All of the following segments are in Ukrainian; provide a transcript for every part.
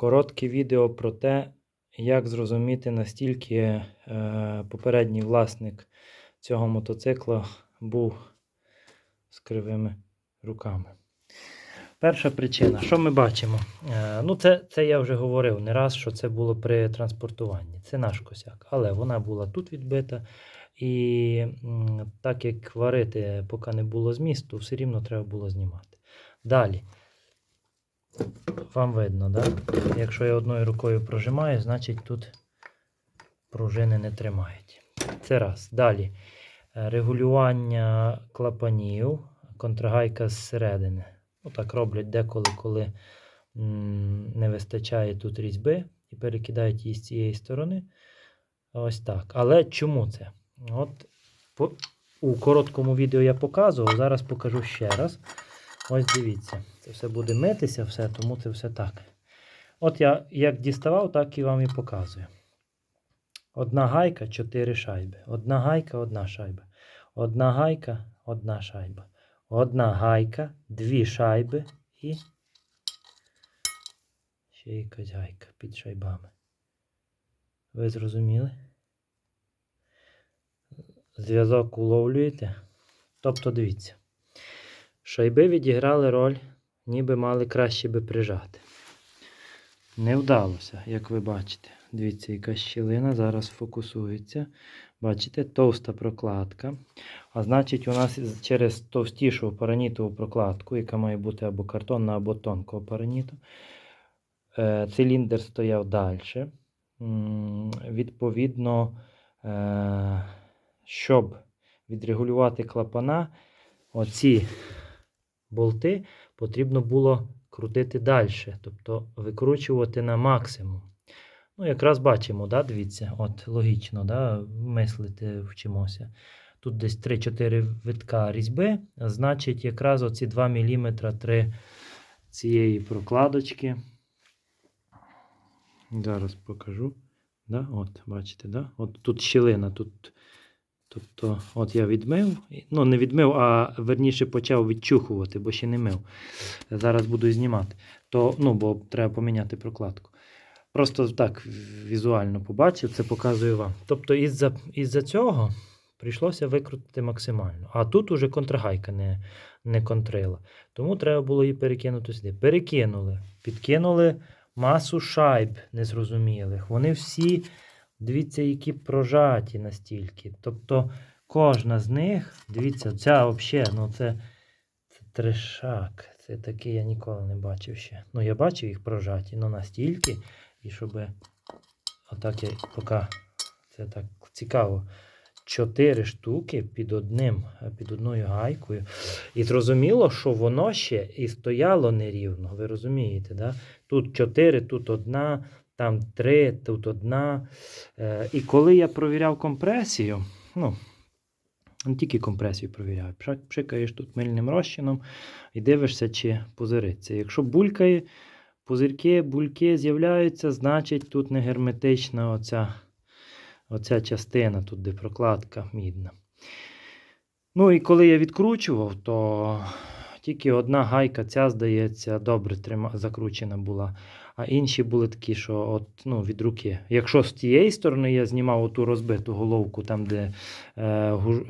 Коротке відео про те, як зрозуміти, настільки е, попередній власник цього мотоцикла був з кривими руками. Перша причина, що ми бачимо? Е, ну, це, це я вже говорив не раз, що це було при транспортуванні. Це наш косяк. Але вона була тут відбита. І так як варити, поки не було змісту, все рівно треба було знімати. Далі. Вам видно, да? Якщо я одною рукою прожимаю, значить тут пружини не тримають. Це раз. Далі. Регулювання клапанів, контрагайка зсередини. Ну, так роблять деколи, коли не вистачає тут різьби і перекидають її з цієї сторони. Ось так. Але чому це? От по, у короткому відео я показував, зараз покажу ще раз. Ось дивіться, це все буде митися, все, тому це все так. От я як діставав, так і вам і показую. Одна гайка, чотири шайби. Одна гайка, одна шайба. Одна гайка, одна шайба. Одна гайка, дві шайби і ще якась гайка під шайбами. Ви зрозуміли? Зв'язок уловлюєте? Тобто, дивіться. Шайби відіграли роль, ніби мали краще би прижати. Не вдалося, як ви бачите. Дивіться, яка щілина зараз фокусується. Бачите, товста прокладка. А значить, у нас через товстішу паранітову прокладку, яка має бути або картонна, або тонкого параніту, е, циліндр стояв далі. Відповідно, е, щоб відрегулювати клапана, оці болти потрібно було крутити далі, тобто викручувати на максимум. Ну, якраз бачимо, да, дивіться, от логічно, да, мислити вчимося. Тут десь 3-4 витка різьби, значить, якраз оці 2 мм 3 цієї прокладочки. Зараз покажу. Да? От, бачите, да? От тут щілина, тут. Тобто, от я відмив, ну не відмив, а верніше почав відчухувати, бо ще не мив. Зараз буду знімати. То, ну, бо треба поміняти прокладку. Просто так візуально побачив, це показую вам. Тобто, із-за із цього прийшлося викрутити максимально. А тут уже контрагайка не, не контрила. Тому треба було її перекинути сюди. Перекинули, підкинули масу шайб незрозумілих. Вони всі, дивіться, які прожаті настільки. Тобто кожна з них, дивіться, ця взагалі, ну це, це трешак. Це таке я ніколи не бачив ще. Ну, я бачив їх прожаті, але настільки, і щоб отак я поки це так цікаво. Чотири штуки під одним, під одною гайкою. І зрозуміло, що воно ще і стояло нерівно. Ви розумієте, да? Тут чотири, тут одна, там три, тут одна. Е, і коли я провіряв компресію, ну, не тільки компресію провіряю, пшикаєш тут мильним розчином і дивишся, чи пузириться. Якщо булькає, пузирки, бульки з'являються, значить тут не герметична оця, оця частина, тут де прокладка мідна. Ну і коли я відкручував, то тільки одна гайка, ця, здається, добре трима, закручена була. А інші були такі, що от, ну, від руки. Якщо з тієї сторони я знімав оту розбиту головку, там, де е,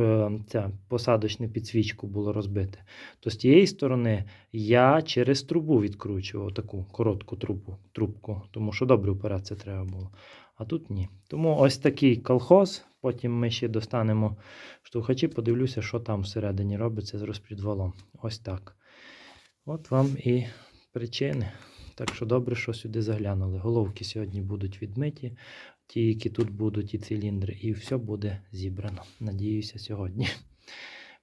е, ця посадочне підсвічку було розбите, то з тієї сторони я через трубу відкручував таку коротку трубу, трубку, тому що добре операція треба було. А тут ні. Тому ось такий колхоз. Потім ми ще достанемо штовхачі, подивлюся, що там всередині робиться з розпідвалом. Ось так. От вам і причини. Так що добре, що сюди заглянули. Головки сьогодні будуть відмиті, ті, які тут будуть, і циліндри, і все буде зібрано. Надіюся, сьогодні.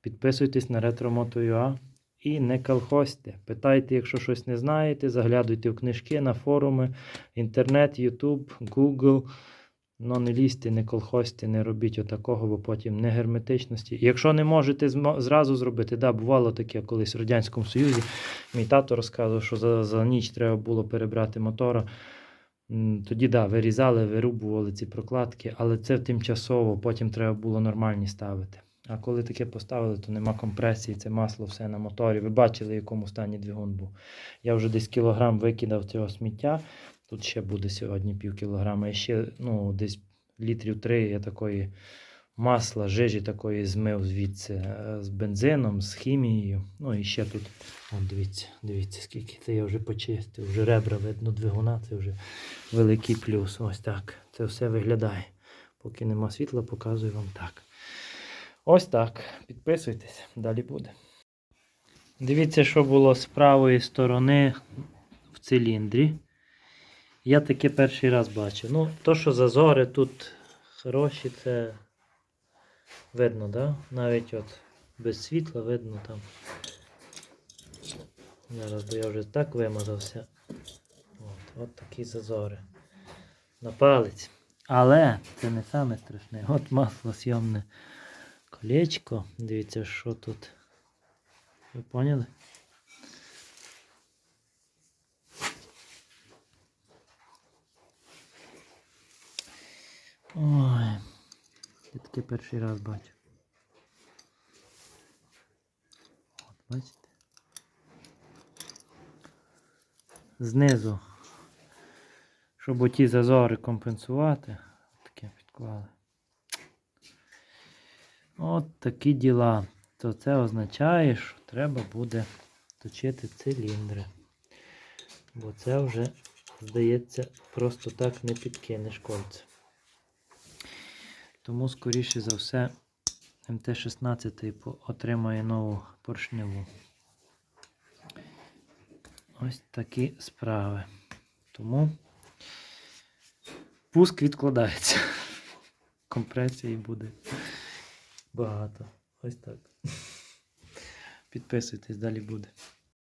Підписуйтесь на RetroMoto.ua і не колхозьте. Питайте, якщо щось не знаєте, заглядуйте в книжки, на форуми, інтернет, YouTube, Google. Ну, не лізьте, не колхозьте, не робіть отакого, бо потім не герметичності. Якщо не можете зразу зробити, да, бувало таке колись в Радянському Союзі. Мій тато розказував, що за, за ніч треба було перебрати мотора. Тоді да, вирізали, вирубували ці прокладки, але це тимчасово, потім треба було нормальні ставити. А коли таке поставили, то нема компресії, це масло все на моторі. Ви бачили, в якому стані двигун був. Я вже десь кілограм викидав цього сміття, Тут ще буде сьогодні пів кілограма. І ще ну, десь літрів три я такої масла, жижі такої змив звідси е, з бензином, з хімією. Ну і ще тут. От дивіться, дивіться, скільки це я вже почистив. Вже ребра видно двигуна, це вже великий плюс. Ось так. Це все виглядає. Поки нема світла, показую вам так. Ось так. Підписуйтесь, далі буде. Дивіться, що було з правої сторони в циліндрі. Я таке перший раз бачив. Ну, то, що зазори тут хороші, це видно, да? Навіть от без світла видно там. Зараз, бо я вже так вимазався. От, от такі зазори. На палець. Але це не саме страшне. От масло сйомне колечко. Дивіться, що тут. Ви поняли? Ой, я таке перший раз бачу. От, бачите? Знизу, щоб оті зазори компенсувати, таке підклали. От такі діла. То це означає, що треба буде точити циліндри. Бо це вже, здається, просто так не підкинеш кольце. Тому, скоріше за все, МТ-16 отримає нову поршневу. Ось такі справи. Тому пуск відкладається. Компресії буде багато. Ось так. Підписуйтесь, далі буде.